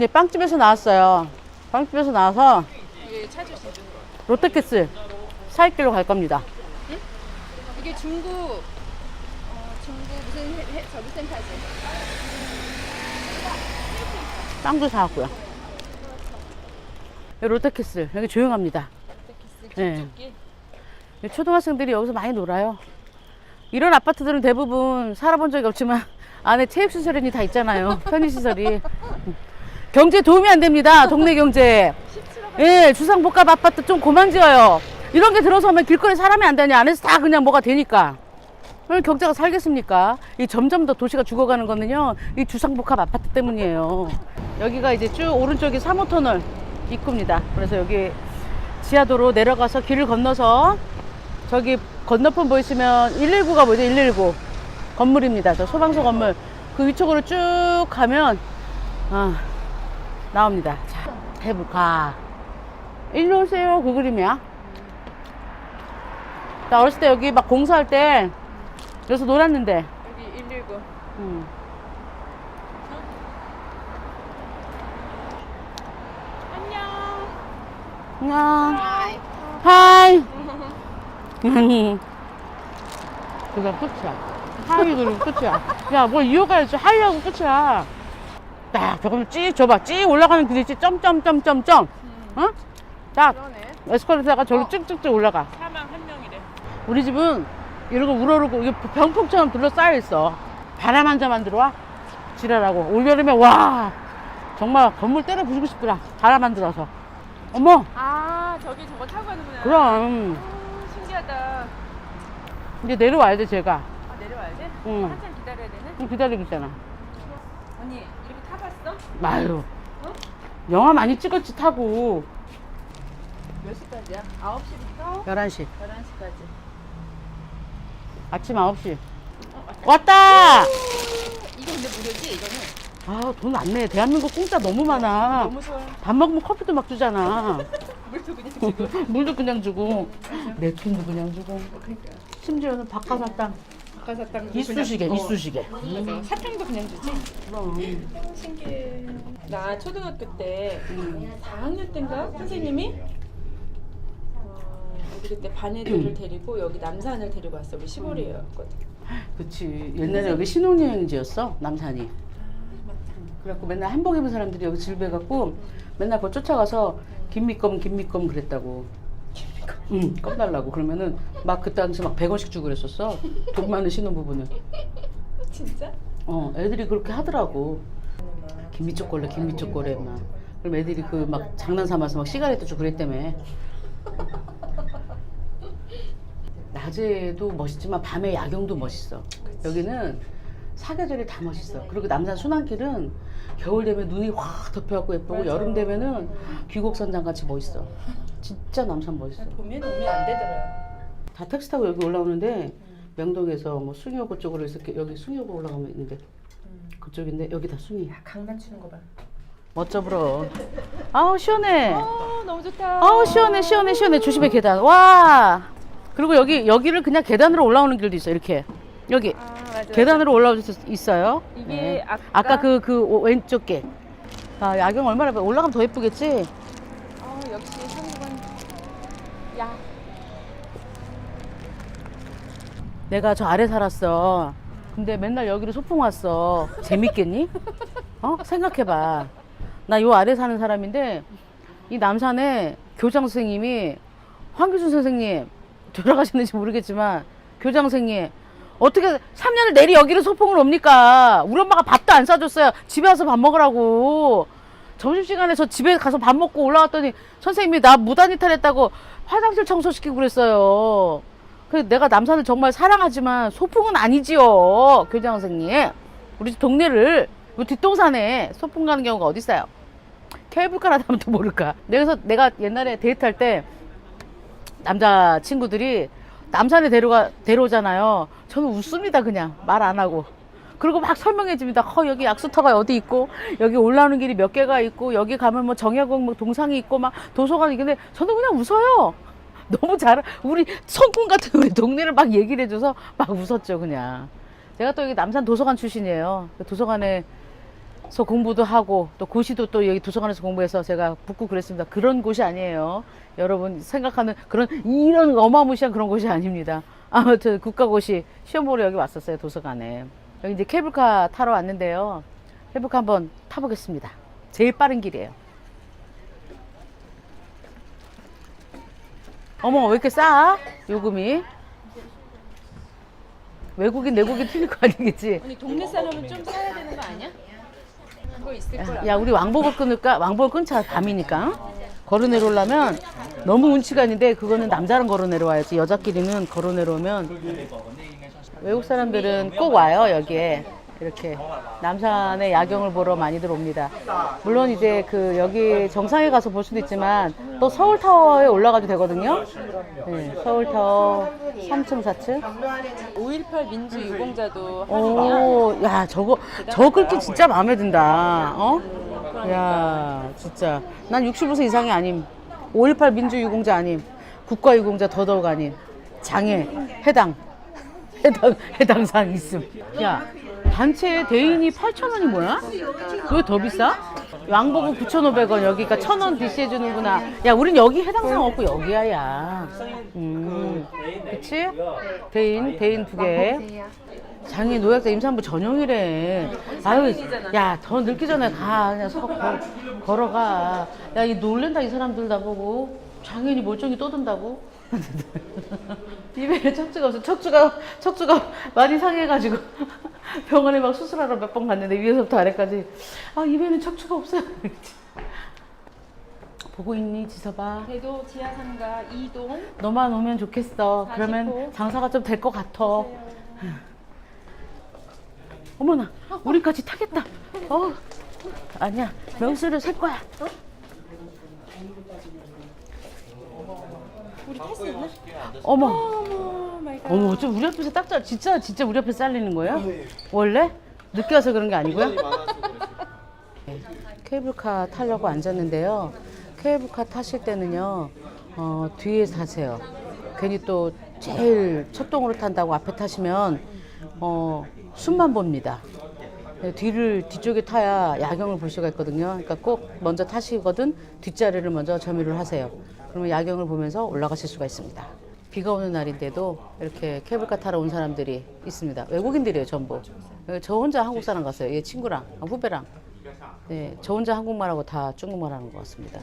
이제 빵집에서 나왔어요. 빵집에서 나와서. 롯데캐슬 사익길로 갈 겁니다. 이게 중국 어 중국 무슨 해, 해, 저기 센터지? 빵도 사왔고요. 여기 롯데캐슬 여기 조용합니다. 네. 초등학생들이 여기서 많이 놀아요. 이런 아파트들은 대부분 살아본 적이 없지만 안에 체육시설이 다 있잖아요. 편의시설이. 경제 도움이 안 됩니다. 동네 경제. 예, 주상복합 아파트 좀 고만 지어요. 이런 게 들어서면 길거리 사람이 안 다니 안에서 다 그냥 뭐가 되니까. 그럼 경제가 살겠습니까? 이 점점 더 도시가 죽어가는 거는요, 이 주상복합 아파트 때문이에요. 여기가 이제 쭉 오른쪽이 3호터널 입구입니다. 그래서 여기 지하도로 내려가서 길을 건너서 저기 건너편 보이시면 119가 보이죠? 119 건물입니다. 저 소방서 건물 그 위쪽으로 쭉 가면 아 나옵니다. 자 해볼까? 일로 오세요. 그 그림이야. 나 어렸을 때 여기 막 공사할 때 여기서 놀았는데. 여기 119. 음. 안녕. 안녕. 하이. 하이. 그게 끝이야. 하이 그리고 끝이야. 야, 뭘 이어가야지. 하이하고 끝이야. 딱, 저거는 찌, 줘봐. 찌 올라가는 길이 있지. 점점점점점. 어? 딱, 그러네. 에스컬레이터가 저로 어. 쭉쭉쭉 올라가. 사망 한 명이래. 우리 집은 이러고 우러르고 이게 병풍처럼 둘러싸여 있어. 바람 한 자만 들어와. 지랄하고. 올여름에 와. 정말 건물 때려 부수고 싶더라. 바람 안 들어서. 어머, 아 저기 저거 타고 가는구나. 그럼. 아, 신기하다. 이제 내려와야 돼, 제가. 아 내려와야 돼? 응. 한참 기다려야 되네. 좀 기다리고 있잖아. 언니 타봤어? 아유. 영화 많이 찍었지, 타고. 몇 시까지야? 9시부터 11시. 11시까지. 아침 9시. 왔다! 이거 근데 무료지? 이거는? 아, 돈 안 내. 대한민국 공짜 너무 많아. 너무 좋아. 밥 먹으면 커피도 막 주잖아. 물도 그냥 지금. 물도 그냥 주고, 냅킨도 그냥 주고. 그러니까. 심지어는 박하사탕. 박하사탕 이쑤시개, 이쑤시개. 맞아. 사탕도 그냥 주지? 그럼. 신기해. 나 초등학교 때 4학년 때인가 선생님이 어, 우리 그때 반 애들을 데리고 여기 남산을 데리고 왔어. 우리 시골이었거든. 그치. 옛날에 여기 신혼여행지였어, 남산이. 그래갖고 맨날 한복 입은 사람들이 여기 질배갖고 맨날 그거 쫓아가서 김미껌, 김미껌 그랬다고. 응, 껌 달라고. 그러면은 막그 당시 막 100원씩 주고 그랬었어. 돈 많은 신혼부부는. 진짜? 어, 애들이 그렇게 하더라고. 김미 초콜릿, 김미 초콜릿 막. 그럼 애들이 그 막 장난 삼아서 막 시가렛도 주고 그랬다며. 낮에도 멋있지만 밤에 야경도 멋있어. 여기는 사계절이 다 멋있어. 그리고 남산 순환길은 겨울 되면 눈이 확 덮여갖고 예쁘고. 여름 되면은 귀곡선장 같이 멋있어. 진짜 남산 멋있어. 보면 오면 안 되더라. 다 택시 타고 여기 올라오는데 명동에서 뭐 숭이호구 쪽으로 이렇게 여기 숭이호구 올라가면 있는데 그쪽인데 여기 다 숭이. 강남 추는 거 봐. 멋져 불어. 아우 시원해. 아 너무 좋다. 아우 시원해 시원해 시원해. 조심해 계단. 와. 그리고 여기 여기를 그냥 계단으로 올라오는 길도 있어. 이렇게 여기 아 맞아. 계단으로 올라올 수 있어요. 이게 네. 아까- 아까 그 그 왼쪽 길. 아 야경 얼마나 예뻐. 올라가면 더 예쁘겠지. 아 역시 한국은 야. 내가 저 아래 살았어. 근데 맨날 여기로 소풍 왔어. 재밌겠니? 어? 생각해봐. 나 요 아래 사는 사람인데, 이 남산에 교장 선생님이, 황규준 선생님, 돌아가셨는지 모르겠지만, 교장 선생님, 어떻게 3년을 내리 여기로 소풍을 옵니까? 우리 엄마가 밥도 안 싸줬어요. 집에 와서 밥 먹으라고. 점심시간에 저 집에 가서 밥 먹고 올라왔더니 선생님이 나 무단이탈했다고 화장실 청소시키고 그랬어요. 그래서 내가 남산을 정말 사랑하지만 소풍은 아니지요. 교장 선생님. 우리 집 동네를 요 뒷동산에 소풍 가는 경우가 어디 있어요? 케이블카라도 하면 또 모를까. 그래서 내가 옛날에 데이트할 때 남자 친구들이 남산에 데려가 데려오잖아요. 저는 웃습니다 그냥 말 안 하고. 그리고 막 설명해 줍니다. 어, 여기 약수터가 어디 있고 여기 올라오는 길이 몇 개가 있고 여기 가면 뭐 정약용 뭐 동상이 있고 막 도서관이 있는데 저는 그냥 웃어요. 너무 잘 우리 성군 같은 우리 동네를 막 얘기를 해줘서 막 웃었죠 그냥. 제가 또 여기 남산 도서관 출신이에요. 그 도서관에 서 공부도 하고 또 고시도 또 여기 도서관에서 공부해서 제가 붙고 그랬습니다. 그런 곳이 아니에요. 여러분 생각하는 그런 이런 어마무시한 그런 곳이 아닙니다. 아무튼 국가고시 시험 보러 여기 왔었어요 도서관에. 여기 이제 케이블카 타러 왔는데요. 케이블카 한번 타보겠습니다. 제일 빠른 길이에요. 어머 왜 이렇게 싸? 요금이? 외국인 내국인 틀릴 거 아니겠지? 언니 동네 사람은 좀 사야 되는 거 아니야? 그거 있을 거야. 야 우리 왕복을 끊을까? 왕복을 끊자 밤이니까 걸어 내려오려면 너무 운치가 있는데 그거는 남자랑 걸어 내려와야지 여자끼리는 걸어 내려오면 외국 사람들은 꼭 와요 여기에 이렇게 남산의 야경을 보러 많이들 옵니다. 물론 이제 그 여기 정상에 가서 볼 수도 있지만 또 서울타워에 올라가도 되거든요. 네, 서울타워 3층 4층. 5.18 민주 유공자도? 오, 야, 저거, 저거 끌기 진짜 마음에 든다. 어? 야, 진짜. 난 65세 이상이 아님. 5.18 민주 유공자 아님. 국가 유공자 더더욱 아님. 장애, 해당. 해당, 해당사항 있음. 야, 단체 대인이 8,000원이 뭐야? 왜 더 비싸? 왕복은 9,500원, 여기가 1,000원 디시 해주는구나. 야, 우린 여기 해당사항 없고 여기야, 야. 음, 그치? 대인, 대인 두 개. 장애 노약자 임산부 전용이래. 아유, 야, 더 늙기 전에 가. 그냥 서, 걸, 걸어가. 야, 이 놀랜다, 이 사람들 다 보고. 장애인이 멀쩡히 떠든다고. 입에 척추가 없어. 척추가, 척추가 많이 상해가지고. 병원에 막 수술하러 몇 번 갔는데 위에서부터 아래까지. 아, 입에는 척추가 없어요. 보고 있니, 지서봐? 대도 지하 상가 2동 너만 오면 좋겠어. 그러면 40호. 장사가 좀 될 것 같아. 어머나, 우리까지 타겠다. 어, 아니야, 명수를 살 거야. 우리 탈 수 있나? 어머, 어머 마이 갓. 어머, 좀 우리 앞에서 딱 잘, 진짜, 진짜 우리 앞에서 잘리는 거예요? 원래? 늦게 와서 그런 게 아니고요? 네, 케이블카 타려고 앉았는데요. 케이블카 타실 때는요, 어, 뒤에 타세요. 괜히 또 제일 첫 동으로 탄다고 앞에 타시면, 어, 숨만 봅니다. 네, 뒤를, 뒤쪽에 타야 야경을 볼 수가 있거든요. 그러니까 꼭 먼저 타시거든 뒷자리를 먼저 점유를 하세요. 그러면 야경을 보면서 올라가실 수가 있습니다. 비가 오는 날인데도 이렇게 케이블카 타러 온 사람들이 있습니다. 외국인들이에요, 전부. 저 혼자 한국 사람 갔어요. 얘 친구랑, 아, 후배랑. 네, 저 혼자 한국말하고 다 중국말 하는 것 같습니다.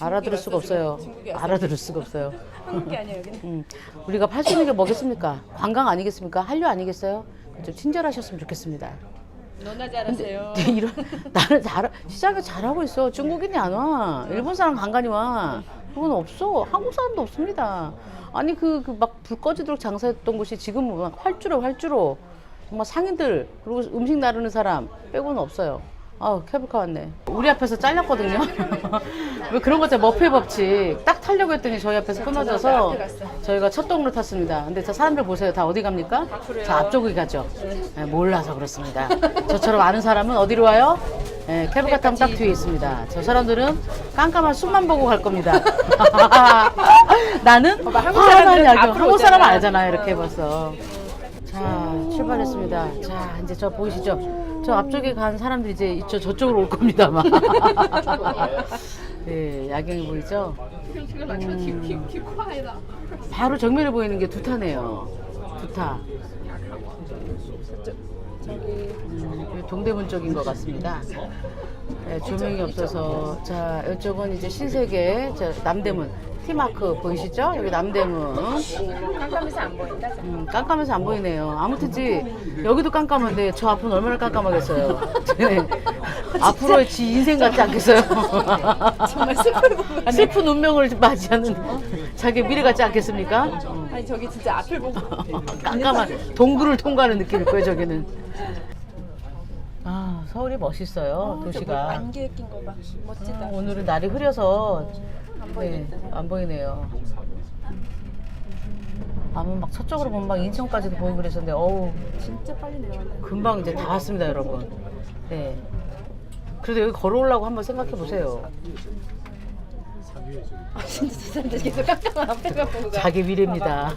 알아들을 수가 없어요. 알아들을 수가 없어요. 한국이 여기는. 음, 우리가 팔 수 있는 게 뭐겠습니까? 관광 아니겠습니까? 한류 아니겠어요? 좀 친절하셨으면 좋겠습니다. 너나 잘하세요. 이런 나는 잘 시장에 잘하고 있어. 중국인이 안 와. 일본 사람 간간히 와. 그건 없어. 한국 사람도 없습니다. 아니 그그막불 꺼지도록 장사했던 곳이 지금 막 활주로 활주로 정말 상인들 그리고 음식 나르는 사람 빼고는 없어요. 아 케이블카 왔네. 우리 앞에서 잘렸거든요. 왜 그런 거죠? 머페 법칙. 딱 타려고 했더니 저희 앞에서 끊어져서 저희가 첫 동으로 탔습니다. 근데 저 사람들 보세요. 다 어디 갑니까? 저 앞쪽에 가죠. 네, 몰라서 그렇습니다. 저처럼 아는 사람은 어디로 와요? 네, 케이블카 타면 딱 뒤에 있습니다. 저 사람들은 깜깜한 숨만 보고 갈 겁니다. 나는 봐봐, 한국 오잖아. 알잖아요. 이렇게 벌써. 자, 출발했습니다. 자, 이제 저 보이시죠? 저 앞쪽에 간 사람들이 이제 저, 저쪽으로 올 겁니다, 아마. 네, 야경이 보이죠? 음, 바로 정면에 보이는 게 두타네요. 두타. 음, 동대문 쪽인 것 같습니다. 네, 조명이 없어서 자 이쪽은 이제 신세계 저 남대문 티마크 보이시죠? 여기 남대문 깜깜해서 안 보인다. 음, 깜깜해서 안 보이네요. 아무튼지 여기도 깜깜한데 저 앞은 얼마나 깜깜하겠어요. 네. 앞으로의 지 인생 같지 않겠어요? 정말 슬픈 부분. 슬픈 운명을 맞이하는 자기 미래 같지 않겠습니까? 아니 저기 진짜 앞을 보고. 깜깜한 동굴을 통과하는 느낌일 거예요, 저기는. 아, 서울이 멋있어요, 도시가. 안개 낀거 봐. 멋지다. 아, 오늘은 날이 흐려서 안 네. 안 보이네요. 밤은 막 서쪽으로 보면 막 인천까지도 보이고 그랬었는데, 어우, 진짜 빨리 내려간다. 금방 이제 다 왔습니다, 여러분. 네. 그래도 여기 걸어오려고 한번 생각해 보세요. 아 진짜 저 사람들 계속 깜깜한 앞에만 보고 가. 자기 미래입니다.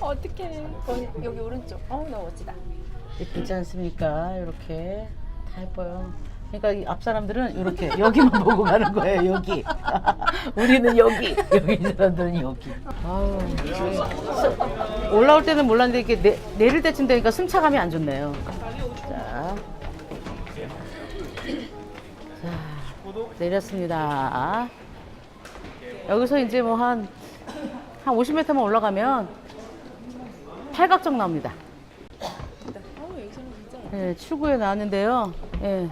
어떡해. 거기 여기 오른쪽. 어우 너무 멋지다. 예쁘지 않습니까? 이렇게 다 예뻐요. 그러니까 이 앞 사람들은 이렇게 여기만 보고 가는 거예요. 여기. 우리는 여기. 여기 이 사람들은 여기. 아우, 이게 스- 올라올 때는 몰랐는데 이렇게 내, 내릴 때쯤 되니까 승차감이 안 좋네요. 자, 자 내렸습니다. 여기서 이제 뭐 한 한 50m만 올라가면 팔각정 나옵니다. 진짜 예, 출구에 나왔는데요. 예.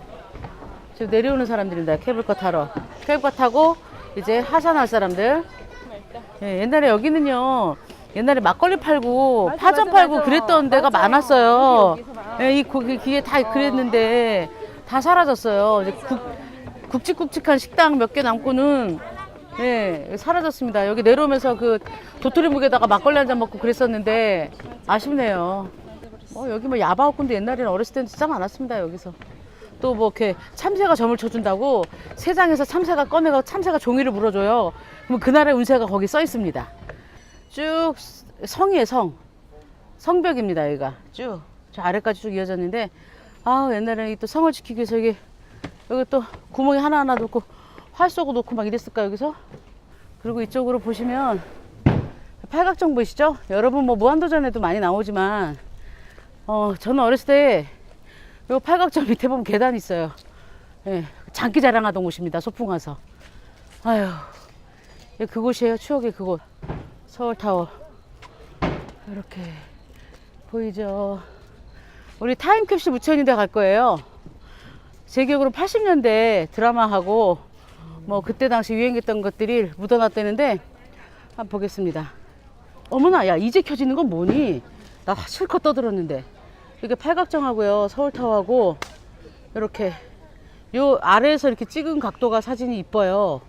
지금 내려오는 사람들입니다. 케이블카 타러. 케이블카 타고 이제 하산할 사람들. 맑다. 예, 옛날에 여기는요. 옛날에 막걸리 팔고 맞아, 파전 맞아, 팔고 맞아. 그랬던 데가 맞아. 많았어요. 예, 이 거기 기에 다 그랬는데 다 사라졌어요. 이제 국, 굵직굵직한 식당 몇 개 남고는 예, 사라졌습니다. 여기 내려오면서 그 도토리 묵에다가 막걸리 한 잔 먹고 그랬었는데 아쉽네요. 어, 여기 뭐 야바오꾼도 옛날에는 어렸을 때는 진짜 많았습니다. 여기서. 또 뭐 이렇게 참새가 점을 쳐준다고 세상에서 참새가 꺼내가 참새가 종이를 물어줘요. 그럼 그날의 운세가 거기 써 있습니다. 쭉 성이에요 성. 성벽입니다 여기가 쭉. 저 아래까지 쭉 이어졌는데 아 옛날에는 또 성을 지키기 위해서 여기 여기 또 구멍이 하나하나 놓고 활 쏘고 놓고 막 이랬을까 여기서? 그리고 이쪽으로 보시면 팔각정 보이시죠? 여러분 뭐 무한도전에도 많이 나오지만 어 저는 어렸을 때 요 팔각정 밑에 보면 계단이 있어요. 예, 장기 자랑하던 곳입니다. 소풍 와서. 아유, 예, 그곳이에요. 추억의 그곳. 서울타워. 이렇게 보이죠? 우리 타임캡슐 묻혀있는 데 갈 거예요. 제 기억으로 80년대 드라마하고 뭐 그때 당시 유행했던 것들이 묻어놨다는데 한번 보겠습니다. 어머나, 야, 이제 켜지는 건 뭐니? 나 실컷 떠들었는데. 이게 팔각정하고요, 서울타워하고, 이렇게, 요 아래에서 이렇게 찍은 각도가 사진이 이뻐요.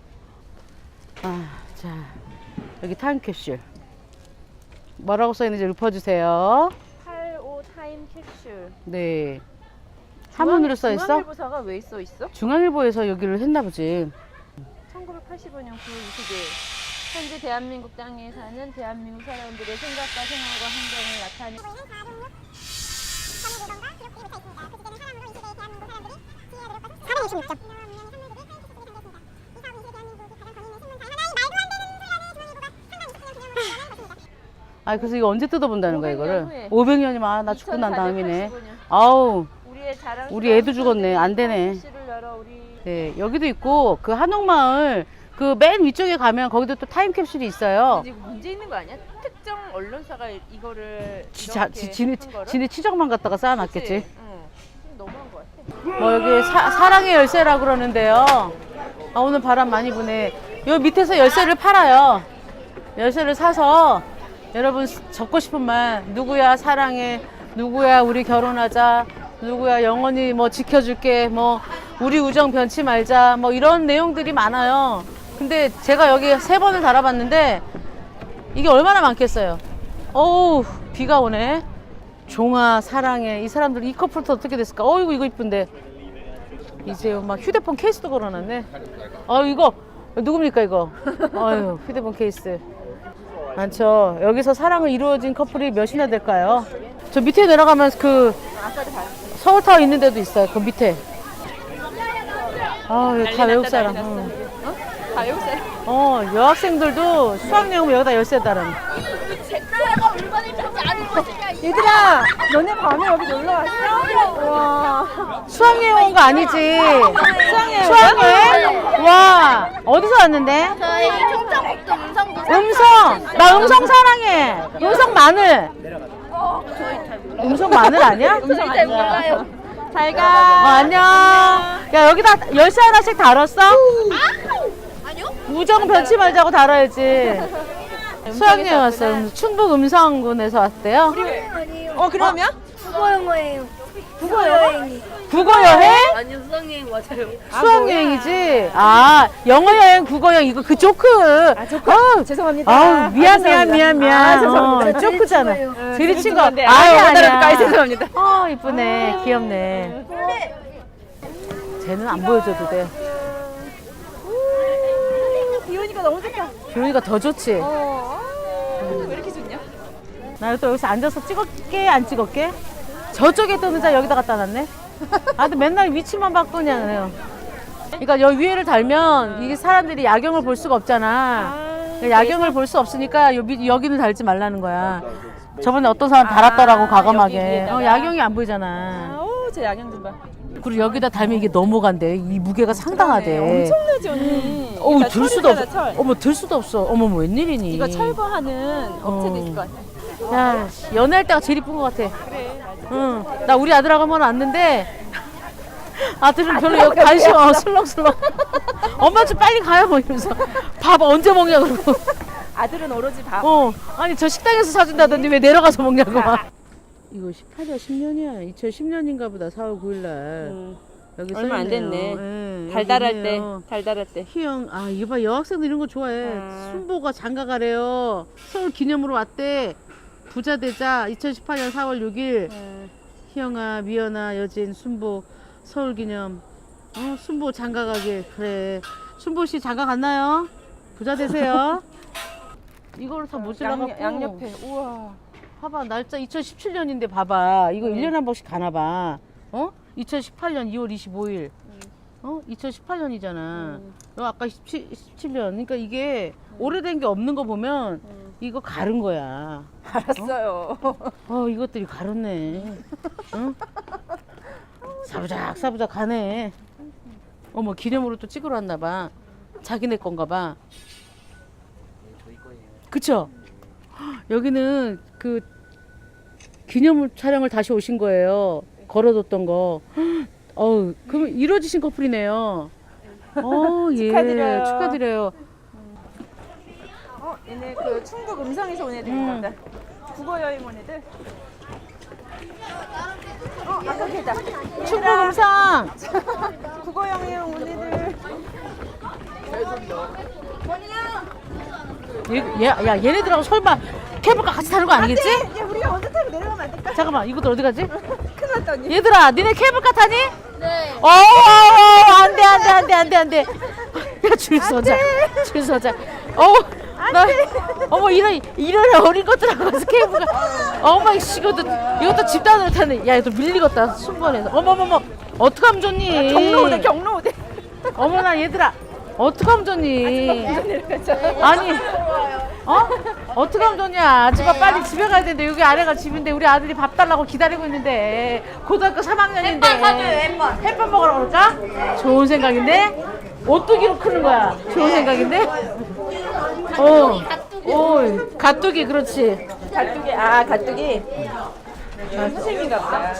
아, 자, 여기 타임캡슐. 뭐라고 써있는지 읊어주세요. 85 타임 캡슐. 네. 한문으로 써있어? 중앙일보사가 왜 써 있어? 중앙일보에서 여기를 했나 보지. 1985년 9월 20일. 현재 대한민국 땅에 사는 대한민국 사람들의 생각과 생활과 환경을 나타내. 아, 그래서 이거 언제 뜯어본다는 거야, 500년 이거를? 후에. 500년이면, 아, 나 죽고 난 다음이네. 2485 년. 아우, 우리의 자랑. 우리 애도 죽었네. 안 되네. 캡슐을 열어 우리. 네, 여기도 있고, 그 한옥마을, 그 맨 위쪽에 가면 거기도 또 타임캡슐이 있어요. 근데 이거 문제 있는 거 아니야? 특정 언론사가 이거를 지, 자, 이렇게 지, 지네, 한 거를? 지네 치적만 갖다가 쌓아놨겠지. 그치? 응. 좀 너무한 거 같아. 뭐 여기 사, 사랑의 열쇠라 그러는데요. 아, 오늘 바람 많이 부네. 요 밑에서 열쇠를 팔아요. 열쇠를 사서 여러분 적고 싶은 말 누구야 사랑해 누구야 우리 결혼하자 누구야 영원히 뭐 지켜줄게 뭐 우리 우정 변치 말자 뭐 이런 내용들이 많아요. 근데 제가 여기 세 번을 달아봤는데 이게 얼마나 많겠어요. 어우 비가 오네. 종아 사랑해 이 사람들 이 커플도 어떻게 됐을까? 어이구 이거 이쁜데 이제 막 휴대폰 케이스도 걸어놨네. 아 이거 누굽니까 이거? 아유 휴대폰 케이스 많죠. 여기서 사랑을 이루어진 커플이 몇이나 될까요? 저 밑에 내려가면 그 서울타워 있는 데도 있어요. 그 밑에. 아, 다 외국 사람. 응. 다 외국 사람. 어, 여학생들도 수학여행 여기다 열쇠 따른. 얘들아, 너네 밤에 여기 놀러 왔어? 와. 수학여행 온 거 아니지? 수학여행 수학여행? 와, 어디서 왔는데? 저희 충청북도 음성도 음성! 나 음성 사랑해! 음성 마늘! 음성 마늘 아니야? 음성 잘 몰라요. 잘 어, 가. 안녕. 야, 여기다 열쇠 하나씩 달았어? 우정 변치 말자고 달아야지. 수학여행 왔어요. 음, 충북 음성군에서 왔대요. 어, 그러면? 국어 영어예요. 국어 여행이. 국어 여행? 아니요, 수학여행 맞아요. 수학 여행이지. 아, 영어 여행, 국어 여행 이거 그 조크. 아, 조크. 죄송합니다. 아우, 미안, 미안. 미안, 미안. 아, 죄송합니다. 어, 조크잖아. 친구예요. 들이친 거. 못 아니야. 죄송합니다. 어, 이쁘네. 귀엽네. 쟤는 안 보여줘도 돼. 비 오니까 너무 좋다. 교훈이가 더 좋지. 어. 왜 이렇게 좋냐? 나 또 여기서 앉아서 찍을게, 안 찍을게? 저쪽에 있던 의자 여기다 갖다 놨네. 아, 근데 맨날 위치만 바꾸냐, 그래요. 그러니까 여기 위에를 달면 이게 사람들이 야경을 볼 수가 없잖아. 그러니까 야경을 볼 수 없으니까 여기, 여기는 달지 말라는 거야. 저번에 어떤 사람 달았더라고, 아, 여기 과감하게. 위에다가? 어, 야경이 안 보이잖아. 아우 제 야경 좀 봐. 그리고 여기다 달면 이게 넘어간대. 이 무게가 상당하대. 엄청나지 언니. 어우, 이거 들 수도 없어. 철. 어머, 들 수도 없어. 어머, 뭐 웬일이니. 이거 철거하는 업체도 어. 있을 것 같아. 야, 씨, 연애할 때가 제일 이쁜 것 같아. 그래. 응. 나 우리 아들하고 한번 왔는데 아들은 별로 여기 관심 없어. 슬렁슬렁. 엄마 좀 빨리 가요. 뭐 이러면서 밥 언제 먹냐 그러고. 아들은 오로지 밥. 어. 아니 저 식당에서 사준다더니 왜 내려가서 먹냐고 막. 이거 18년 10년이야. 2010년인가 보다. 4월 9일 날. 음. 여기 얼마 안 써있네요. 됐네. 예, 여기 달달할 때. 달달할 때. 희영, 아 이거 봐 여학생들 이런 거 좋아해. 아. 순보가 장가 가래요. 서울 기념으로 왔대. 부자 되자 2018년 4월 6일. 음. 희영아, 미연아, 여진, 순보 서울 기념. 어, 순보 장가 가길 그래. 순보 씨 장가 갔나요? 부자 되세요. 이거를 다 모질라 갖고 양, 양옆에. 우와. 봐봐 날짜 2017년인데 봐봐 이거 음. 1년에 한 번씩 가나 봐. 어? 2018년 2월 25일. 어? 2018년이잖아. 음. 너 아까 17, 17년. 그러니까 이게 오래된 게 없는 거 보면 음. 이거 가른 거야. 알았어요. 어 이것들이 가렸네. 응? 사부작 사부작 가네. 어머 기념으로 또 찍으러 왔나 봐. 자기네 건가 봐. 그쵸? 여기는 그 기념 촬영을 다시 오신 거예요. 걸어뒀던 거. 어우, 그럼 이루어지신 커플이네요. 어, 예. 축하드려요. 축하드려요. 어, 얘네 그 충북 음성에서 온 음. 애들인가 보다. 국어 여행 온 애들. 어, 아까 걔다. 충북 음상! 국어 여행 온 애들. 얘, 얘, 야, 얘네들하고 설마 케이블카 같이 타는 거 아니겠지? 야, 우리가 먼저 타고 내려가면 안 될까? 잠깐만, 이것들 어디 가지? 큰일 났다, 언니. 얘들아, 니네 케이블카 타니? 네. 어, 안 돼, 안 돼, 안 돼, 안 돼, 안 돼. 야, 줄 서자. 줄 서자. 어, 나, 어머, 이런, 이런 어린 것들하고 가서 케이블카. 어머, 이씨, 이것도, 이것도 집단으로 타네. 야, 이것도 밀리겠다, 순번에서. 어머머머, 어떡하면 좋니? 경로 오대, 경로 오대. 어머나, 얘들아. 어떡하면 좋니? 아니, 어? 어떻게 하면 좋냐? 집아 빨리 집에 가야 되는데 여기 아래가 집인데 우리 아들이 밥 달라고 기다리고 있는데 고등학교 3학년인데 햇반 사줘요 햇반 햇반 먹으러 갈까? 좋은 생각인데? 오뚜기로 크는 거야 좋은 생각인데? 어, 오, 가뚜기 그렇지 가뚜기, 아, 가뚜기. 선생님인가 보다.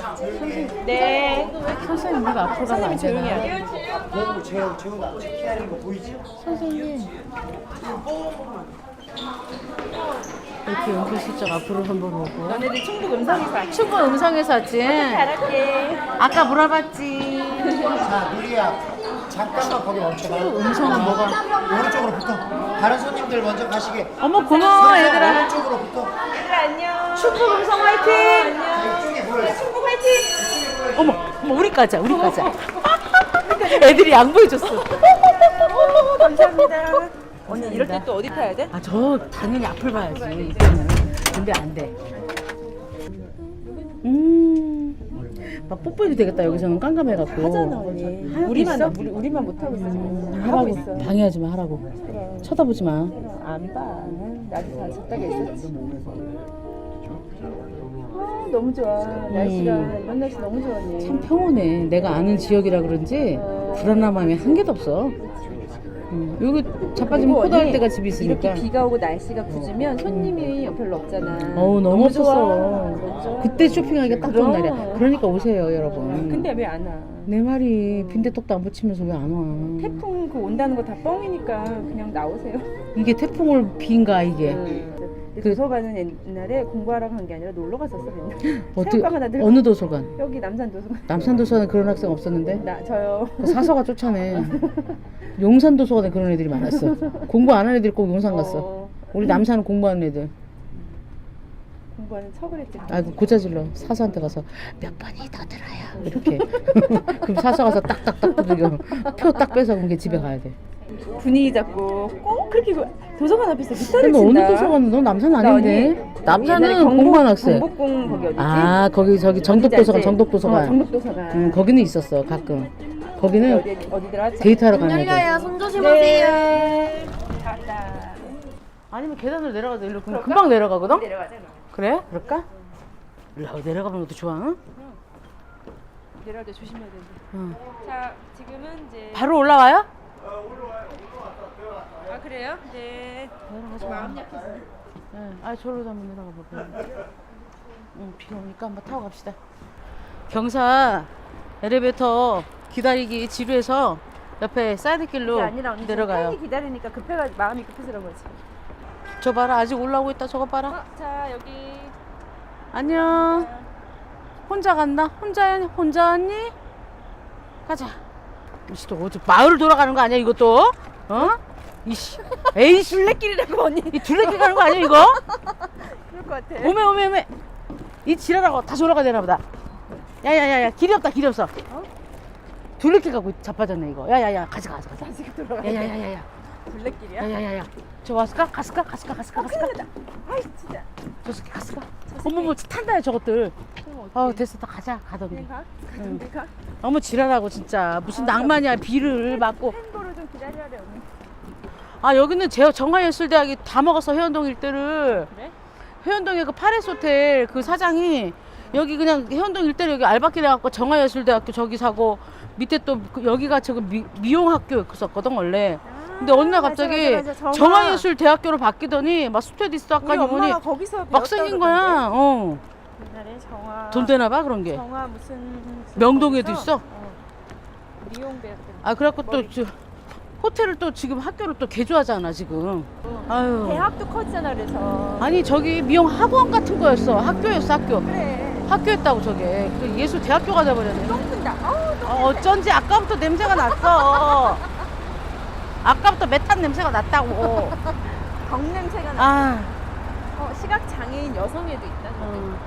네. 선생님 우리가 앞으로 가면 안 조용히 되나? 하게. 너 재호 재호 체크하는 거 보이지? 선생님 이렇게 연필실적 앞으로 한번 보고 너네들 충북 음성에서 왔지? 충분 음성에서 왔지? 잘할게. 아까 물어봤지 자 누리야 잠깐만 거기 멈춰봐 음성은 뭐가 오른쪽으로 붙어 다른 손님들 먼저 가시게 어머 고마워 얘들아 오른쪽으로 붙어 얘들 안녕. 충북 음성 화이팅 자, 이 어머 어머 우리 가자 우리 가자 애들이 양보해줬어 오, 감사합니다. 언니 이럴 때 또 어디 타야 돼? 아 저 당연히 앞을 봐야지 이때는. 근데 안 돼 음 막 뽀뽀해도 되겠다 여기서는 깜깜해갖고 하잖아 언니. 우리만 있어? 우리 우리만 못 하고 있어. 지금. 하고 하라고 있어. 방해하지 마 하라고 쳐다보지 마 안 봐. 나도 다 적당히 있었지. 아, 너무 좋아. 날씨가 이런 날씨 너무 좋았네. 참 평온해. 내가 아는 지역이라 그런지 불안한 마음이 한 개도 없어. 음, 여기 자빠지면 그리고 포도할 때가 집이 있으니까. 이렇게 비가 오고 날씨가 굳으면 손님이 별로 없잖아. 어우 너무 좋아. 없었어. 진짜. 그때 쇼핑하기가 딱 좋은 그럼. 날이야. 그러니까 오세요 여러분. 근데 왜 안 와? 내 말이 빈대떡도 안 붙이면서 왜 안 와? 태풍 그 온다는 거 다 뻥이니까 그냥 나오세요. 이게 태풍을 빈가 이게. 그 도서관은 옛날에 공부하러 간 게 아니라 놀러 갔었어 맨날. 새우깡 하나 들고 어느 도서관? 여기 남산 도서관. 남산 도서관에 그런 학생 없었는데 나 저요. 사서가 쫓아내. 용산 도서관에 그런 애들이 많았어. 공부 안 하는 애들이 꼭 용산 갔어. 어, 우리 남산은 공부하는 애들. 공부하는 척을 했지. 아이고 고자질러 사서한테 가서 몇 번이 더 들어요 이렇게 그럼 사서 가서 딱딱딱 두들겨 표 딱 빼서 그게 집에 가야 돼 분위기 잡고 꼭 그렇게 그 도서관 앞에서 기타를 너 친다. 어느 도서관은 너 남산 나 아닌데? 언니 옛날에 남산은 경복- 공부학생. 경복궁 거기 어디지? 아 거기 저기 정덕 도서관 어디지? 정덕도서관. 어, 정덕도서관. 응 거기는 있었어 가끔. 거기는 어디 어디더라? 데이트하러 가는 애들. 열려요. 손 조심하세요. 네. 갔다. 아니면 계단으로 내려가도 일로 그럼 금방 내려가거든? 내려가잖아. 그래? 그럴까? 일로 내려가는 것도 좋아. 응? 내려갈 때 조심해야 되는데. 응. 자, 지금은 이제 바로 올라와요? 아 그래요? 네. 마음 약해서. 네. 아 저로 한번 내려가 볼게요. 응, 비가 오니까 한번 타고 갑시다. 경사 엘리베이터 기다리기 지루해서 옆에 사이드길로 아니라 언니 내려가요. 팬이 기다리니까 급해가 마음이 급해서 그런 거지. 저 봐라 아직 올라오고 있다 저거 봐라. 어, 자 여기 안녕. 혼자 갔나? 혼자 혼자 왔니? 가자. 이씨 또 어디 마을 돌아가는 거 아니야 이것도? 어? 이씨. 에이 둘레길이라고 언니. 이 둘레길 가는 거 아니야 이거? 그럴 것 같아. 오메 오메 오메. 이 지랄하고 다시 올라가야 되나 보다. 야야야야 길이 없다 길이 없어. 둘레길 가고 자빠졌네 이거. 야야야 가자 가자 가자. 돌아가. 야야야야야. 둘레길이야? 야야야야. 저 왔을까? 갔을까? 갔을까? 갔을까? 갔을까? 아이 진짜. 저 새끼 갔을까? 어머머 탄다 저것들. 어 됐어 다 가자 가던데. 가? 가던데 가? 너무 지랄하고 진짜 무슨 낭만이야 비를 맞고 팬도로 좀 기다려야 돼 언니. 아 여기는 제 정화예술대학이 다 먹었어 회원동 일대를 그래? 회원동에 그 파레스 호텔 그 사장이 여기 그냥 회원동 일대를 여기 알바길 해갖고 정화예술대학교 저기 사고 밑에 또 그 여기가 저기 미, 미용학교였었거든 원래 근데 어느 날 아, 맞아, 갑자기 맞아, 맞아. 정화. 정화예술대학교로 바뀌더니 막 스튜어디스 우리 학과니 뭐니 엄마가 거기서 막 배웠다 생긴 그러던데. 거야 어. 옛날에 정화. 돈 되나 봐 그런 게 정화 무슨 무슨 명동에도 거기서, 있어? 어, 미용 배웠던. 아 그래갖고 또 저, 호텔을 또 지금 학교를 또 개조하잖아 지금 아유 대학도 컸잖아 그래서. 아니 저기 미용 학원 같은 거였어 학교였어 학교 그래. 학교였다고 저게 그 예술 대학교가 돼버렸네 똥 푼다. 아우 똥. 어, 어쩐지 아까부터 냄새가 났어 아까부터 메탄 냄새가 났다고 덕 냄새가 나. 아 어, 시각 장애인 여성에도 있다. 어.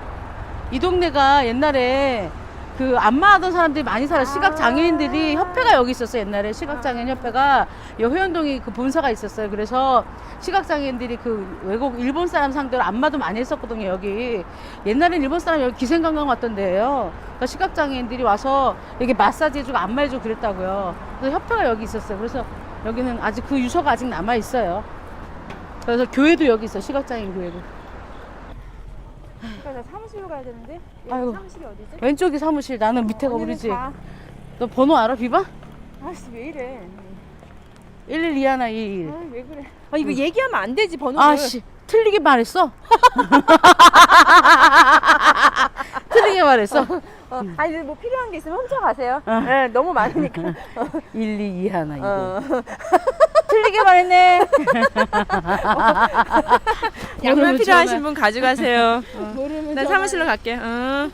이 동네가 옛날에 그 안마하던 사람들이 많이 살아. 시각 장애인들이 협회가 여기 있었어 옛날에. 시각 장애인 협회가 여 회원동이 그 본사가 있었어요. 그래서 시각 장애인들이 그 외국 일본 사람 상대로 안마도 많이 했었거든요 여기. 옛날엔 일본 사람 여기 기생관광 왔던데요. 그러니까 시각 장애인들이 와서 여기 마사지 해주고 안마해주고 그랬다고요. 그래서 협회가 여기 있었어요. 그래서 여기는 아직 그 유서가 아직 남아 있어요. 그래서 교회도 여기 있어 시각 장애인 교회도 그러니까 나 사무실로 가야 되는데. 여기 아이고. 사무실이 어디지? 왼쪽이 사무실 나는 밑에가 언니는 우리지 가. 너 번호 알아 비바? 아씨 왜 이래? 112 하나 21아왜 그래? 아 이거 얘기하면 안 되지 번호를. 아씨 틀리게 말했어 틀리게 말했어 어, 아니 뭐 필요한 게 있으면 혼자 가세요. 어. 네, 너무 많으니까. 122 하나 20 어. 틀리게 말했네 양말 모르면 필요하신 전화. 분 가져가세요. 모르면 나 사무실로 갈게. 어.